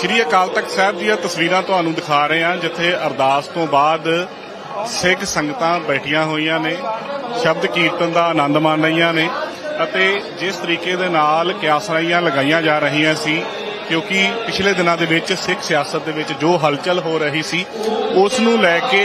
ਸ਼੍ਰੀ ਅਕਾਲ ਤਖਤ ਸਾਹਿਬ ਦੀਆਂ ਤਸਵੀਰਾਂ ਤੁਹਾਨੂੰ ਦਿਖਾ ਰਹੇ ਹਾਂ, ਜਿੱਥੇ ਅਰਦਾਸ ਤੋਂ ਬਾਅਦ ਸਿੱਖ ਸੰਗਤਾਂ ਬੈਠੀਆਂ ਹੋਈਆਂ ਨੇ, ਸ਼ਬਦ ਕੀਰਤਨ ਦਾ ਆਨੰਦ ਮਾਣ ਰਹੀਆਂ ਨੇ ਅਤੇ ਜਿਸ ਤਰੀਕੇ ਦੇ ਨਾਲ ਕਿਆਸਰਾਈਆਂ ਲਗਾਈਆਂ ਜਾ ਰਹੀਆਂ ਸੀ, ਕਿਉਂਕਿ ਪਿਛਲੇ ਦਿਨਾਂ ਦੇ ਵਿੱਚ ਸਿੱਖ ਸਿਆਸਤ ਦੇ ਵਿੱਚ ਜੋ ਹਲਚਲ ਹੋ ਰਹੀ ਸੀ, ਉਸ ਨੂੰ ਲੈ ਕੇ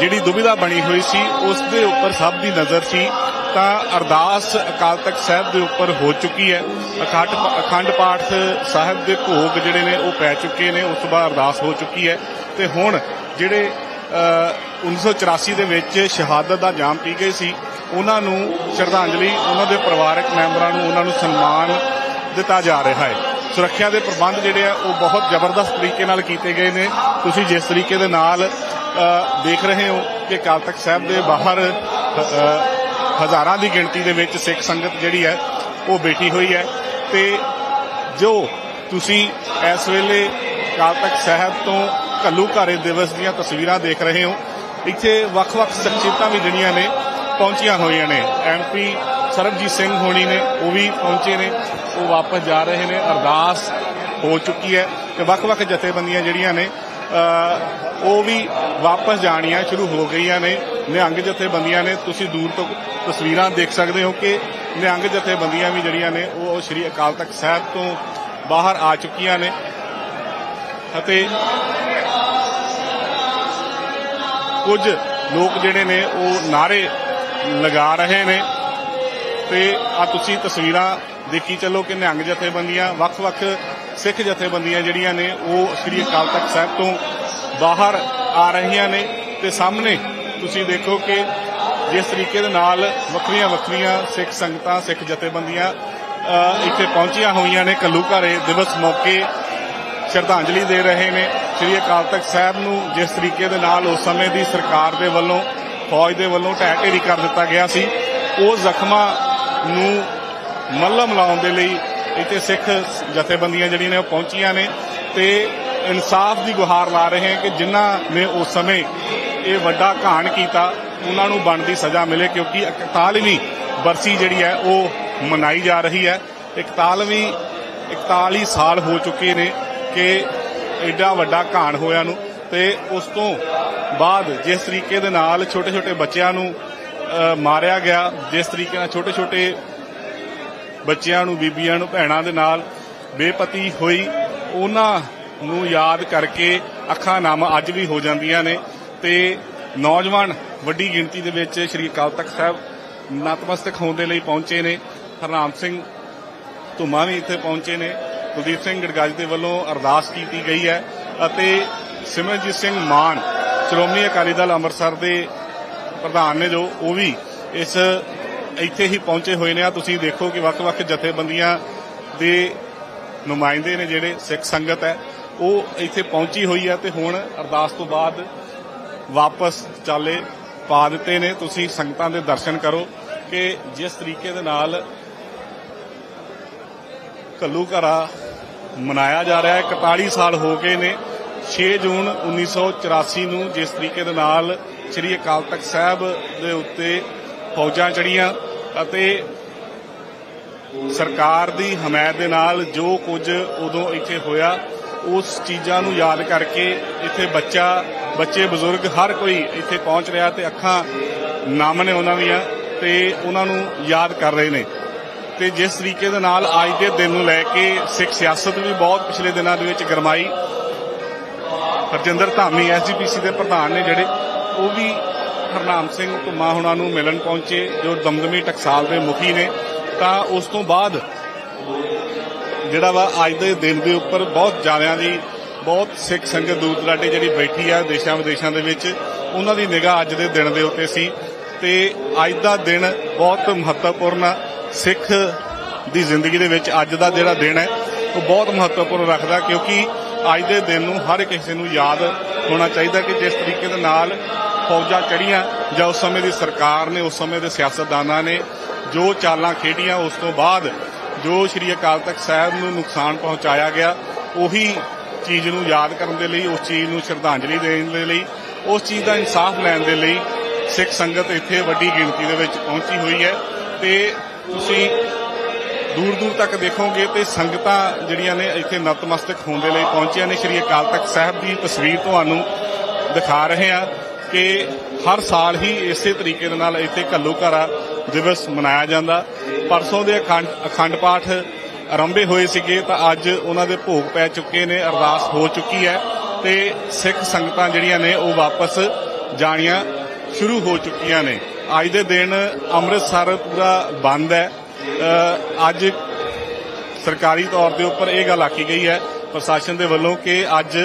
ਜਿਹੜੀ ਦੁਬਿਧਾ ਬਣੀ ਹੋਈ ਸੀ, ਉਸ ਦੇ ਉੱਪਰ ਸਭ ਦੀ ਨਜ਼ਰ ਸੀ। ਤਾਂ ਅਰਦਾਸ ਅਕਾਲ ਤਖਤ ਸਾਹਿਬ ਦੇ ਉੱਪਰ ਹੋ ਚੁੱਕੀ ਹੈ। ਅਖੰਡ ਅਖੰਡ ਪਾਠ ਸਾਹਿਬ ਦੇ ਭੋਗ ਜਿਹੜੇ ਨੇ ਉਹ ਪੈ ਚੁੱਕੇ ਨੇ ਉਸ ਤੋਂ ਬਾਅਦ ਅਰਦਾਸ ਹੋ ਚੁੱਕੀ ਹੈ। ਤੇ ਹੁਣ ਜਿਹੜੇ ਅ, 1984 ਦੇ ਵਿੱਚ ਸ਼ਹਾਦਤ ਦਾ ਜਾਮ ਪੀ ਗਏ ਸੀ ਉਹਨਾਂ ਨੂੰ ਸ਼ਰਧਾਂਜਲੀ ਉਹਨਾਂ ਦੇ ਪਰਿਵਾਰਕ ਮੈਂਬਰਾਂ ਨੂੰ ਉਹਨਾਂ ਨੂੰ ਸਨਮਾਨ ਦਿੱਤਾ ਜਾ ਰਿਹਾ ਹੈ। ਸੁਰੱਖਿਆ ਦੇ ਪ੍ਰਬੰਧ ਜਿਹੜੇ ਆ ਉਹ ਬਹੁਤ ਜ਼ਬਰਦਸਤ ਤਰੀਕੇ ਨਾਲ ਕੀਤੇ ਗਏ ਨੇ। ਤੁਸੀਂ ਜਿਸ ਤਰੀਕੇ ਦੇ ਨਾਲ ਦੇਖ ਰਹੇ ਹੋ ਕਿ ਅਕਾਲ ਤਖਤ ਸਾਹਿਬ ਦੇ ਬਾਹਰ ਹਜ਼ਾਰਾਂ ਦੀ ਗਿਣਤੀ ਦੇ ਵਿੱਚ ਸਿੱਖ ਸੰਗਤ ਜਿਹੜੀ ਹੈ, ਉਹ ਬੈਠੀ ਹੋਈ ਹੈ। ਤੇ ਜੋ ਤੁਸੀਂ ਇਸ ਵੇਲੇ ਅਕਾਲ ਤਖਤ ਸਾਹਿਬ ਤੋਂ ਘੱਲੂ ਘਾਰੇ ਦਿਵਸ ਦੀਆਂ ਤਸਵੀਰਾਂ ਦੇਖ ਰਹੇ ਹੋ, ਇੱਥੇ ਵੱਖ-ਵੱਖ ਸ਼ਖਸੀਅਤਾਂ ਵੀ ਜਿਹੜੀਆਂ ਨੇ, ਪਹੁੰਚੀਆਂ ਹੋਈਆਂ ਨੇ। ਐਮਪੀ ਸਰਬਜੀਤ ਸਿੰਘ ਹੋਣੀ ਨੇ, ਉਹ ਵੀ ਪਹੁੰਚੇ ਨੇ। ਉਹ ਵਾਪਸ ਜਾ ਰਹੇ ਨੇ, ਅਰਦਾਸ ਹੋ ਚੁੱਕੀ ਹੈ ਤੇ ਵੱਖ-ਵੱਖ ਜਥੇਬੰਦੀਆਂ ਜਿਹੜੀਆਂ ਨੇ ਉਹ ਵੀ ਵਾਪਸ ਜਾਣੀਆਂ ਸ਼ੁਰੂ ਹੋ ਗਈਆਂ ਨੇ। ਨਿਹੰਗ ਜਥੇਬੰਦੀਆਂ ਨੇ, ਤੁਸੀਂ ਦੂਰ ਤੋਂ ਤਸਵੀਰਾਂ ਦੇਖ ਸਕਦੇ ਹੋ ਕਿ ਨਿਹੰਗ ਜਥੇਬੰਦੀਆਂ ਵੀ ਜਿਹੜੀਆਂ ਨੇ, ਉਹ ਸ੍ਰੀ ਅਕਾਲ ਤਖਤ ਸਾਹਿਬ ਤੋਂ ਬਾਹਰ ਆ ਚੁੱਕੀਆਂ ਨੇ। ਅਤੇ ਕੁਝ ਲੋਕ ਜਿਹੜੇ ਨੇ, ਉਹ ਨਾਰੇ ਲਗਾ ਰਹੇ ਨੇ। ਤੇ ਆ ਤੁਸੀਂ ਤਸਵੀਰਾਂ ਦੇਖੀ, ਚੱਲੋ ਕਿ ਨਿਹੰਗ ਜਥੇਬੰਦੀਆਂ, ਵੱਖ-ਵੱਖ ਸਿੱਖ ਜਥੇਬੰਦੀਆਂ ਜਿਹੜੀਆਂ ਨੇ, ਉਹ ਸ੍ਰੀ ਅਕਾਲ ਤਖਤ ਸਾਹਿਬ ਤੋਂ ਬਾਹਰ ਆ ਰਹੀਆਂ ਨੇ। ਤੇ ਸਾਹਮਣੇ ਤੁਸੀਂ ਦੇਖੋ ਕਿ ਜਿਸ ਤਰੀਕੇ ਦੇ ਨਾਲ ਵੱਖਰੀਆਂ ਵੱਖਰੀਆਂ ਸਿੱਖ ਸੰਗਤਾਂ, ਸਿੱਖ ਜਥੇਬੰਦੀਆਂ ਇੱਥੇ ਪਹੁੰਚੀਆਂ ਹੋਈਆਂ ਨੇ ਕੱਲੂ ਘਾਰੇ ਦਿਵਸ ਮੌਕੇ ਸ਼ਰਧਾਂਜਲੀ ਦੇ ਰਹੇ ਨੇ। ਸ੍ਰੀ ਅਕਾਲ ਤਖਤ ਸਾਹਿਬ ਨੂੰ ਜਿਸ ਤਰੀਕੇ ਦੇ ਨਾਲ ਉਸ ਸਮੇਂ ਦੀ ਸਰਕਾਰ ਦੇ ਵੱਲੋਂ, ਫੌਜ ਦੇ ਵੱਲੋਂ ਢਹਿ ਢੇਰੀ ਕਰ ਦਿੱਤਾ ਗਿਆ ਸੀ, ਉਹ ਜ਼ਖਮਾਂ ਨੂੰ ਮੱਲਮ ਲਾਉਣ ਦੇ ਲਈ ਇੱਥੇ ਸਿੱਖ ਜਥੇਬੰਦੀਆਂ ਜਿਹੜੀਆਂ ਨੇ ਉਹ ਪਹੁੰਚੀਆਂ ਨੇ ਤੇ ਇਨਸਾਫ ਦੀ ਗੁਹਾਰ ਲਾ ਰਹੇ ਹਨ ਕਿ ਜਿਨ੍ਹਾਂ ਨੇ ਉਸ ਸਮੇਂ ਇਹ ਵੱਡਾ ਘਾਣ ਕੀਤਾ, ਉਹਨਾਂ ਨੂੰ ਬਣਦੀ ਸਜ਼ਾ ਮਿਲੇ ਕਿਉਂਕਿ 41ਵੀਂ ਬਰਸੀ ਜਿਹੜੀ ਹੈ, ਉਹ ਮਨਾਈ ਜਾ ਰਹੀ ਹੈ। 41ਵੀਂ 41 ਸਾਲ ਹੋ ਚੁੱਕੇ ਨੇ ਕਿ ਐਡਾ ਵੱਡਾ ਘਾਣ ਹੋਇਆ ਨੂੰ ਤੇ ਉਸ ਤੋਂ ਬਾਅਦ ਜਿਸ ਤਰੀਕੇ ਦੇ ਨਾਲ ਛੋਟੇ ਛੋਟੇ ਬੱਚਿਆਂ ਨੂੰ ਮਾਰਿਆ ਗਿਆ, ਜਿਸ ਤਰੀਕੇ ਨਾਲ ਛੋਟੇ ਛੋਟੇ ਬੱਚਿਆਂ ਨੂੰ, ਬੀਬੀਆਂ ਨੂੰ, ਭੈਣਾਂ ਦੇ ਨਾਲ ਬੇਪਤੀ ਹੋਈ, ਉਹਨਾਂ ਨੂੰ ਯਾਦ ਕਰਕੇ ਅੱਖਾਂ ਨਮ ਅੱਜ ਵੀ ਹੋ ਜਾਂਦੀਆਂ ਨੇ। ਤੇ ਨੌਜਵਾਨ ਵੱਡੀ ਗਿਣਤੀ ਦੇ ਵਿੱਚ ਸ੍ਰੀ ਅਕਾਲ ਤਖਤ ਸਾਹਿਬ ਨਤਮਸਤਕ ਹੋਣ ਦੇ ਲਈ ਪਹੁੰਚੇ ਨੇ। ਹਰਨਾਮ ਸਿੰਘ ਧੁਮਾ ਵੀ ਇੱਥੇ ਪਹੁੰਚੇ ਨੇ। ਕੁਲਦੀਪ ਸਿੰਘ ਗੜਗਾਜ ਦੇ ਵੱਲੋਂ ਅਰਦਾਸ ਕੀਤੀ ਗਈ ਹੈ ਅਤੇ ਸਿਮਰਜੀਤ ਸਿੰਘ ਮਾਨ, ਸ਼੍ਰੋਮਣੀ ਅਕਾਲੀ ਦਲ ਅੰਮ੍ਰਿਤਸਰ ਦੇ ਪ੍ਰਧਾਨ ਨੇ ਜੋ ਉਹ ਵੀ ਇਸ ਇੱਥੇ ਹੀ ਪਹੁੰਚੇ ਹੋਏ ਨੇ। ਆ ਤੁਸੀਂ ਦੇਖੋ ਕਿ ਵੱਖ-ਵੱਖ ਜਥੇਬੰਦੀਆਂ ਦੇ ਨੁਮਾਇੰਦੇ ਨੇ ਜਿਹੜੇ ਸਿੱਖ ਸੰਗਤ ਹੈ, ਉਹ ਇੱਥੇ ਪਹੁੰਚੀ ਹੋਈ ਹੈ ਤੇ ਹੁਣ ਅਰਦਾਸ ਤੋਂ ਬਾਅਦ ਵਾਪਸ ਚਾਲੇ ਪਾ ਦਿੱਤੇ ਨੇ। ਤੁਸੀਂ ਸੰਗਤਾਂ ਦੇ ਦਰਸ਼ਨ ਕਰੋ ਕਿ ਜਿਸ ਤਰੀਕੇ ਦੇ ਨਾਲ ਘੱਲੂਘਰਾ ਮਨਾਇਆ ਜਾ ਰਿਹਾ ਹੈ। 41 ਸਾਲ ਹੋ ਗਏ ਨੇ। 6 ਜੂਨ 1984 ਨੂੰ ਜਿਸ ਤਰੀਕੇ ਦੇ ਨਾਲ ਸ੍ਰੀ ਅਕਾਲ ਤਖਤ ਸਾਹਿਬ ਦੇ ਉੱਤੇ ਫੌਜਾਂ ਚੜੀਆਂ ਅਤੇ ਸਰਕਾਰ ਦੀ ਹਮਾਇਤ ਦੇ ਨਾਲ ਜੋ ਕੁਝ ਉਦੋਂ ਇੱਥੇ ਹੋਇਆ, ਉਸ ਚੀਜ਼ਾਂ ਨੂੰ ਯਾਦ ਕਰਕੇ ਇੱਥੇ ਬੱਚਾ ਬੱਚੇ, ਬਜ਼ੁਰਗ, ਹਰ ਕੋਈ ਇੱਥੇ ਪਹੁੰਚ ਰਿਹਾ ਤੇ ਅੱਖਾਂ ਨਾਮ ਨੇ ਉਹਨਾਂ ਦੀਆਂ ਤੇ ਉਹਨਾਂ ਨੂੰ ਯਾਦ ਕਰ ਰਹੇ ਨੇ। ਤੇ ਜਿਸ ਤਰੀਕੇ ਦੇ ਨਾਲ ਅੱਜ ਦੇ ਦਿਨ ਨੂੰ ਲੈ ਕੇ ਸਿੱਖ ਸਿਆਸਤ ਵੀ ਬਹੁਤ ਪਿਛਲੇ ਦਿਨਾਂ ਦੇ ਵਿੱਚ ਗਰਮਾਈ, ਹਰਜਿੰਦਰ ਧਾਮੀ ਐਸਜੀਪੀਸੀ ਦੇ ਪ੍ਰਧਾਨ ਨੇ ਜਿਹੜੇ, ਉਹ ਵੀ ਹਰਨਾਮ ਸਿੰਘ ਧੁੰਮਾ ਹੁਣਾਂ ਨੂੰ ਮਿਲਣ ਪਹੁੰਚੇ, ਜੋ ਦਮਦਮੀ ਟਕਸਾਲ ਦੇ ਮੁਖੀ ਨੇ। ਤਾਂ ਉਸ ਤੋਂ ਬਾਅਦ ਜਿਹੜਾ ਵਾ ਅੱਜ ਦੇ ਦਿਨ ਦੇ ਉੱਪਰ ਬਹੁਤ ਜ਼ਿਆਦਾ ਦੀ ਬਹੁਤ ਸਿੱਖ ਸੰਗਤ ਦੂਰ ਦਰਾਡੇ ਜਿਹੜੀ ਬੈਠੀ ਆ ਦੇਸ਼ਾਂ ਵਿਦੇਸ਼ਾਂ ਦੇ ਵਿੱਚ, ਉਹਨਾਂ ਦੀ ਨਿਗਾਹ ਅੱਜ ਦੇ ਦਿਨ ਦੇ ਉੱਤੇ ਸੀ। ਤੇ ਅੱਜ ਦਾ ਦਿਨ ਬਹੁਤ ਮਹੱਤਵਪੂਰਨ ਸਿੱਖ ਦੀ ਜ਼ਿੰਦਗੀ ਦੇ ਵਿੱਚ ਅੱਜ ਦਾ ਜਿਹੜਾ ਦਿਨ ਹੈ, ਉਹ ਬਹੁਤ ਮਹੱਤਵਪੂਰਨ ਰੱਖਦਾ ਕਿਉਂਕਿ ਅੱਜ ਦੇ ਦਿਨ ਨੂੰ ਹਰ ਕਿਸੇ ਨੂੰ ਯਾਦ ਹੋਣਾ ਚਾਹੀਦਾ ਕਿ ਜਿਸ ਤਰੀਕੇ ਦੇ ਨਾਲ ਫੌਜਾਂ ਚੜੀਆਂ ਜਾਂ ਉਸ ਸਮੇਂ ਦੀ ਸਰਕਾਰ ਨੇ, ਉਸ ਸਮੇਂ ਦੇ ਸਿਆਸਤਦਾਨਾਂ ਨੇ ਜੋ ਚਾਲਾਂ ਖੇਡੀਆਂ, ਉਸ ਤੋਂ ਬਾਅਦ ਜੋ ਸ੍ਰੀ ਅਕਾਲ ਤਖਤ ਸਾਹਿਬ ਨੂੰ ਨੁਕਸਾਨ ਪਹੁੰਚਾਇਆ ਗਿਆ, ਉਹੀ ਚੀਜ਼ ਨੂੰ ਯਾਦ ਕਰਨ ਦੇ ਲਈ, ਉਸ ਚੀਜ਼ ਨੂੰ ਸ਼ਰਧਾਂਜਲੀ ਦੇਣ ਦੇ ਲਈ, ਉਸ ਚੀਜ਼ ਦਾ ਇਨਸਾਫ ਲੈਣ ਦੇ ਲਈ ਸਿੱਖ ਸੰਗਤ ਇੱਥੇ ਵੱਡੀ ਗਿਣਤੀ ਦੇ ਵਿੱਚ ਪਹੁੰਚੀ ਹੋਈ ਹੈ ਤੇ ਤੁਸੀਂ ਦੂਰ ਦੂਰ ਤੱਕ ਦੇਖੋਗੇ ਤੇ ਸੰਗਤਾਂ ਜਿਹੜੀਆਂ ਨੇ ਇੱਥੇ ਨਤਮਸਤਕ ਹੋਣ ਦੇ ਲਈ ਪਹੁੰਚੀਆਂ ਨੇ, ਸ਼੍ਰੀ ਅਕਾਲ ਤਖਤ ਸਾਹਿਬ ਦੀ ਤਸਵੀਰ ਤੁਹਾਨੂੰ ਦਿਖਾ ਰਹੇ ਹਾਂ ਕਿ ਹਰ ਸਾਲ ਹੀ ਇਸੇ ਤਰੀਕੇ ਦੇ ਨਾਲ ਇੱਥੇ ਘੱਲੂਘਾਰਾ ਦਿਵਸ ਮਨਾਇਆ ਜਾਂਦਾ। ਪਰਸੋਂ ਦੇ ਅਖੰਡ ਅਖੰਡ ਪਾਠ ਆਰੰਭੇ ਹੋਏ ਸੀਗੇ ਤਾਂ ਅੱਜ ਉਹਨਾਂ ਦੇ ਭੋਗ ਪੈ ਚੁੱਕੇ ਨੇ, ਅਰਦਾਸ ਹੋ ਚੁੱਕੀ ਹੈ ਤੇ ਸਿੱਖ ਸੰਗਤਾਂ ਜਿਹੜੀਆਂ ਨੇ ਉਹ ਵਾਪਸ ਜਾਣੀਆਂ ਸ਼ੁਰੂ ਹੋ ਚੁੱਕੀਆਂ ਨੇ। ਅੱਜ ਦੇ ਦਿਨ ਅੰਮ੍ਰਿਤਸਰ ਪੂਰਾ ਬੰਦ ਹੈ। ਅੱਜ ਸਰਕਾਰੀ ਤੌਰ ਦੇ ਉੱਪਰ ਇਹ ਗੱਲ ਆਖੀ ਗਈ ਹੈ ਪ੍ਰਸ਼ਾਸਨ ਦੇ ਵੱਲੋਂ ਕਿ ਅੱਜ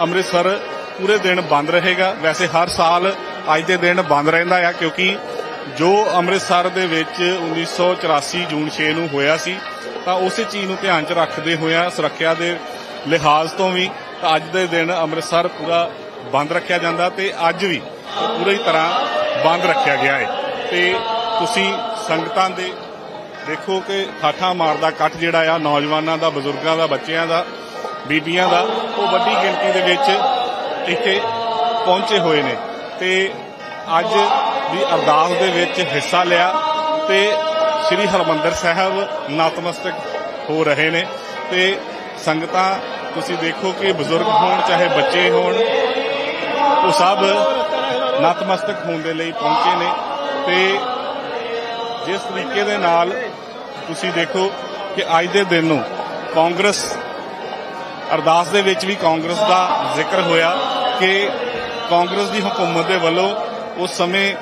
ਅੰਮ੍ਰਿਤਸਰ ਪੂਰੇ ਦਿਨ ਬੰਦ ਰਹੇਗਾ। ਵੈਸੇ ਹਰ ਸਾਲ ਅੱਜ ਦੇ ਦਿਨ ਬੰਦ ਰਹਿੰਦਾ ਆ ਕਿਉਂਕਿ ਜੋ ਅੰਮ੍ਰਿਤਸਰ ਦੇ ਵਿੱਚ 1984 ਜੂਨ 6 ਨੂੰ ਹੋਇਆ ਸੀ, ਤਾਂ ਉਸੇ ਚੀਜ਼ ਨੂੰ ਧਿਆਨ 'ਚ ਰੱਖਦੇ ਹੋਇਆ ਸੁਰੱਖਿਆ ਦੇ ਲਿਹਾਜ਼ ਤੋਂ ਵੀ ਅੱਜ ਦੇ ਦਿਨ ਅੰਮ੍ਰਿਤਸਰ ਪੂਰਾ ਬੰਦ ਰੱਖਿਆ ਜਾਂਦਾ ਤੇ ਅੱਜ ਵੀ ਪੂਰੀ ਤਰ੍ਹਾਂ ਬੰਦ ਰੱਖਿਆ ਗਿਆ ਹੈ ਤੇ ਤੁਸੀਂ ਸੰਗਤਾਂ ਦੇ ਦੇਖੋ ਕਿ ਠਾਠਾ ਮਾਰਦਾ ਇਕੱਠ ਜਿਹੜਾ ਆ, ਨੌਜਵਾਨਾਂ ਦਾ, ਬਜ਼ੁਰਗਾਂ ਦਾ, ਬੱਚਿਆਂ ਦਾ, ਬੀਬੀਆਂ ਦਾ, ਉਹ ਵੱਡੀ ਗਿਣਤੀ ਦੇ ਵਿੱਚ ਇੱਥੇ ਪਹੁੰਚੇ ਹੋਏ ਨੇ। ਤੇ ਅੱਜ ਦੀ ਅਰਦਾਸ ਦੇ ਵਿੱਚ ਹਿੱਸਾ ਲਿਆ ਤੇ ਸ੍ਰੀ ਹਰਮੰਦਰ ਸਾਹਿਬ ਨਤਮਸਤਕ ਹੋ ਰਹੇ ਨੇ ਤੇ ਸੰਗਤਾਂ, ਤੁਸੀਂ ਦੇਖੋ ਕਿ ਬਜ਼ੁਰਗ ਹੋਣ, ਚਾਹੇ ਬੱਚੇ ਹੋਣ, ਉਹ ਸਭ ਨਤਮਸਤਕ ਹੋਣ ਦੇ ਲਈ ਪਹੁੰਚੇ ਨੇ ਤੇ ਜਿਸ ਤਰੀਕੇ ਦੇ ਨਾਲ ਤੁਸੀਂ ਦੇਖੋ ਕਿ ਅੱਜ ਦੇ ਦਿਨ ਨੂੰ ਕਾਂਗਰਸ, ਅਰਦਾਸ ਦੇ ਵਿੱਚ ਵੀ ਕਾਂਗਰਸ ਦਾ ਜ਼ਿਕਰ ਹੋਇਆ ਕਿ ਕਾਂਗਰਸ ਦੀ ਹਕੂਮਤ ਦੇ ਵੱਲੋਂ ਉਸ ਸਮੇਂ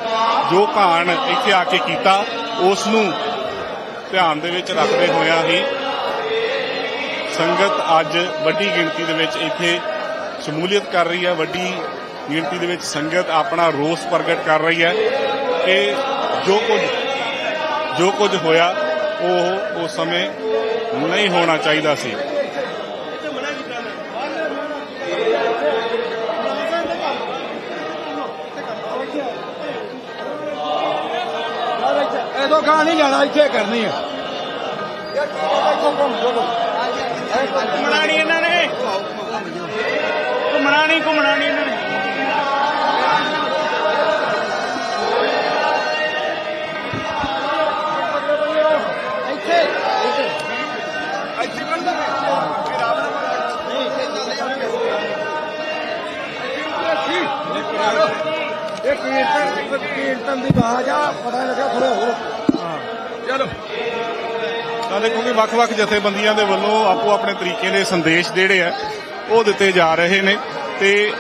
ਜੋ ਘਾਣ ਇੱਥੇ ਆ ਕੇ ਕੀਤਾ, ਉਸ ਨੂੰ ਧਿਆਨ ਦੇ ਵਿੱਚ ਰੱਖਦੇ ਹੋਇਆ ਹੀ ਸੰਗਤ ਅੱਜ ਵੱਡੀ ਗਿਣਤੀ ਦੇ ਵਿੱਚ ਇੱਥੇ ਸ਼ਮੂਲੀਅਤ ਕਰ ਰਹੀ ਹੈ। ਵੱਡੀ ਗਿਣਤੀ ਦੇ ਵਿੱਚ ਸੰਗਤ ਆਪਣਾ ਰੋਸ ਪ੍ਰਗਟ ਕਰ ਰਹੀ ਹੈ ਕਿ ਜੋ ਕੁਝ ਜੋ ਕੁਝ ਹੋਇਆ, ਉਹ ਉਸ ਸਮੇਂ ਨਹੀਂ ਹੋਣਾ ਚਾਹੀਦਾ ਸੀ। ਗਾਂ ਨਹੀਂ ਜਾਣਾ ਇੱਥੇ ਕਰਨੀ ਹੈ ਘੁੰਮਣਾ ਨਹੀਂ ਇਹਨਾਂ ਨੇ। ਘੁੰਮਣਾ ਨਹੀਂ ਘੁੰਮਣਾ ਨਹੀਂ ਇਹਨਾਂ ਨੇ। ਇਹ ਕੀਰਤਨ ਕੀਰਤਨ ਦੀ ਆਵਾਜ਼ ਆ ਪਤਾ ਲੱਗਾ ਥੋੜਾ ਹੋਰ। ਚਲੋ। ਤਾਂ ਦੇਖੋ ਕਿ ਵੱਖ-ਵੱਖ ਜਥੇਬੰਦੀਆਂ ਦੇ ਵੱਲੋਂ ਆਪੋ ਆਪਣੇ ਤਰੀਕੇ ਦੇ ਸੰਦੇਸ਼ ਜਿਹੜੇ ਆ, ਉਹ ਦਿੱਤੇ ਜਾ ਰਹੇ ਨੇ ਤੇ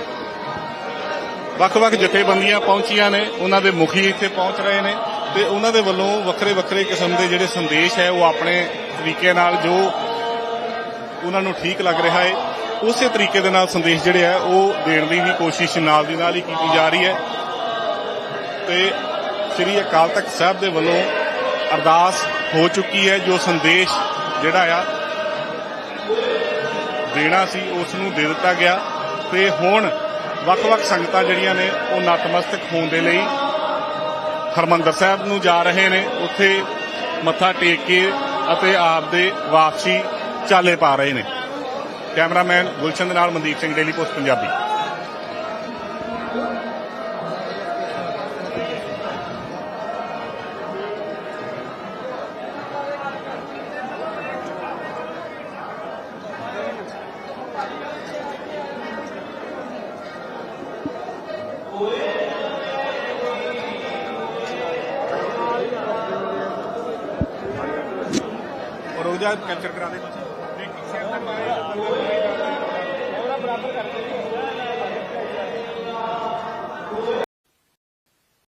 ਵੱਖ-ਵੱਖ ਜਥੇਬੰਦੀਆਂ ਪਹੁੰਚੀਆਂ ਨੇ, ਉਹਨਾਂ ਦੇ ਮੁਖੀ ਇੱਥੇ ਪਹੁੰਚ ਰਹੇ ਨੇ ਤੇ ਉਹਨਾਂ ਦੇ ਵੱਲੋਂ ਵੱਖਰੇ-ਵੱਖਰੇ ਕਿਸਮ ਦੇ ਜਿਹੜੇ ਸੰਦੇਸ਼ ਹੈ, ਉਹ ਆਪਣੇ ਤਰੀਕੇ ਨਾਲ ਜੋ ਉਹਨਾਂ ਨੂੰ ਠੀਕ ਲੱਗ ਰਿਹਾ ਹੈ, ਉਸੇ ਤਰੀਕੇ ਦੇ ਨਾਲ ਸੰਦੇਸ਼ ਜਿਹੜੇ ਆ, ਉਹ ਦੇਣ ਦੀ ਵੀ ਕੋਸ਼ਿਸ਼ ਨਾਲ ਦੀ ਨਾਲ ਹੀ ਕੀਤੀ ਜਾ ਰਹੀ ਹੈ। ਤੇ ਸ੍ਰੀ ਅਕਾਲ ਤਖਤ ਸਾਹਿਬ ਦੇ ਵੱਲੋਂ ਅਰਦਾਸ ਹੋ ਚੁੱਕੀ ਹੈ, ਜੋ ਸੰਦੇਸ਼ ਜਿਹੜਾ ਆ ਦੇਣਾ ਸੀ, ਉਸ ਨੂੰ ਦੇ ਦਿੱਤਾ ਗਿਆ। ਤੇ ਹੁਣ ਵੱਖ-ਵੱਖ ਸੰਗਤਾਂ ਜਿਹੜੀਆਂ ਨੇ, ਉਹ ਨਤਮਸਤਕ ਹੋਣ ਦੇ ਲਈ ਹਰਮੰਦਰ ਸਾਹਿਬ ਨੂੰ ਜਾ ਰਹੇ ਨੇ। ਉੱਥੇ ਮੱਥਾ ਟੇਕ ਕੇ ਅਤੇ ਆਪ ਦੇ ਵਾਪਸੀ ਚਾਲੇ ਪਾ ਰਹੇ ਨੇ। ਕੈਮਰਾਮੈਨ ਗੁਲਸ਼ਨ ਦੇ ਨਾਲ ਮਨਦੀਪ ਸਿੰਘ, ਡੇਲੀ ਪੋਸਟ ਪੰਜਾਬੀ। और हो जाए कैप्चर करा दे